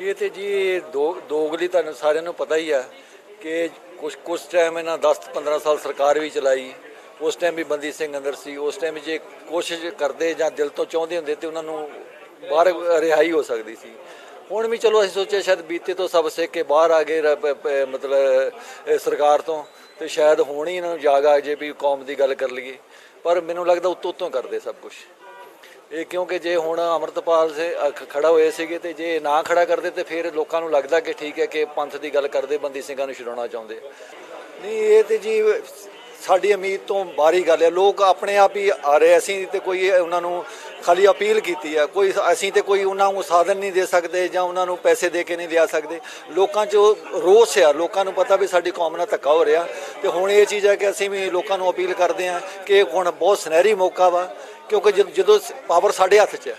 ਇਹ ਤੇ ਜੀ ਦੋ ਦੋਗਲੀ ਤੁਹਾਨੂੰ ਸਾਰਿਆਂ ਨੂੰ ਪਤਾ ਹੀ ਆ ਕਿ ਕੁਝ ਕੁਝ ਟਾਈਮ ਇਹਨਾਂ 10 15 ਸਾਲ ਸਰਕਾਰ ਵੀ ਚਲਾਈ। ਉਸ ਟਾਈਮ ਵੀ ਬੰਦੀ ਸਿੰਘ ਅੰਦਰ ਸੀ, ਉਸ ਟਾਈਮ ਜੇ ਕੋਸ਼ਿਸ਼ ਕਰਦੇ ਜਾਂ ਦਿਲ ਤੋਂ ਚਾਹੁੰਦੇ ਹੁੰਦੇ ਤੇ ਉਹਨਾਂ ਨੂੰ ਬਾਹਰ ਰਿਹਾਈ ਹੋ ਸਕਦੀ ਸੀ। ਹੁਣ ਵੀ ਚਲੋ ਅਸੀਂ ਸੋਚਿਆ ਸ਼ਾਇਦ ਬੀਤੇ ਤੋਂ ਸਭ ਸਿੱਖ ਕੇ ਬਾਹਰ ਆ ਗਏ ਰ- ਮਤਲਬ ਸਰਕਾਰ ਤੋਂ ਤੇ ਸ਼ਾਇਦ ਹੁਣ ਹੀ ਇਹਨਾਂ ਨੂੰ ਜਾਗ ਆ ਜੇ ਵੀ ਕੌਮ ਦੀ ਗੱਲ ਕਰ ਲਈਏ। ਪਰ ਮੈਨੂੰ ਲੱਗਦਾ ਉੱਤੋਂ ਉੱਤੋਂ ਕਰਦੇ ਸਭ ਕੁਝ ਇਹ ਕਿਉਂਕਿ ਜੇ ਹੁਣ ਅਮਰਤਪਾਲ ਸੇ ਖੜਾ ਹੋਏ ਸੀਗੇ ਤੇ ਜੇ ਨਾ ਖੜਾ ਕਰਦੇ ਤੇ ਫਿਰ ਲੋਕਾਂ ਨੂੰ ਲੱਗਦਾ ਕਿ ਠੀਕ ਹੈ ਕਿ ਪੰਥ ਦੀ ਗੱਲ ਕਰਦੇ, ਬੰਦੀ ਸਿੰਘਾਂ ਨੂੰ ਛਡਾਉਣਾ ਚਾਹੁੰਦੇ ਨਹੀਂ, ਇਹ ਤੇ ਜੀ ਸਾਡੀ ਉਮੀਦ ਤੋਂ ਬਾਹਰੀ ਗੱਲ ਹੈ। ਲੋਕ ਆਪਣੇ ਆਪ ਹੀ ਆ ਰਹੇ, ਅਸੀਂ ਤੇ ਕੋਈ ਉਹਨਾਂ ਨੂੰ ਖਾਲੀ ਅਪੀਲ ਕੀਤੀ ਹੈ ਕੋਈ ਅਸੀਂ ਤੇ ਕੋਈ ਉਹਨਾਂ ਨੂੰ ਸਾਧਨ ਨਹੀਂ ਦੇ ਸਕਦੇ ਜਾਂ ਉਹਨਾਂ ਨੂੰ ਪੈਸੇ ਦੇ ਕੇ ਨਹੀਂ ਲਿਆ ਸਕਦੇ। ਲੋਕਾਂ 'ਚ ਉਹ ਰੋਸ ਆ, ਲੋਕਾਂ ਨੂੰ ਪਤਾ ਵੀ ਸਾਡੀ ਕੌਮ ਨਾਲ ਧੱਕਾ ਹੋ ਰਿਹਾ। ਤੇ ਹੁਣ ਇਹ ਚੀਜ਼ ਹੈ ਕਿ ਅਸੀਂ ਵੀ ਲੋਕਾਂ ਨੂੰ ਅਪੀਲ ਕਰਦੇ ਹਾਂ ਕਿ ਹੁਣ ਬਹੁਤ ਸੁਨਹਿਰੀ ਮੌਕਾ ਵਾ। ਕਿਉਂਕਿ ਜਦ- ਜਦੋਂ ਪਾਵਰ ਸਾਡੇ ਹੱਥ 'ਚ ਹੈ।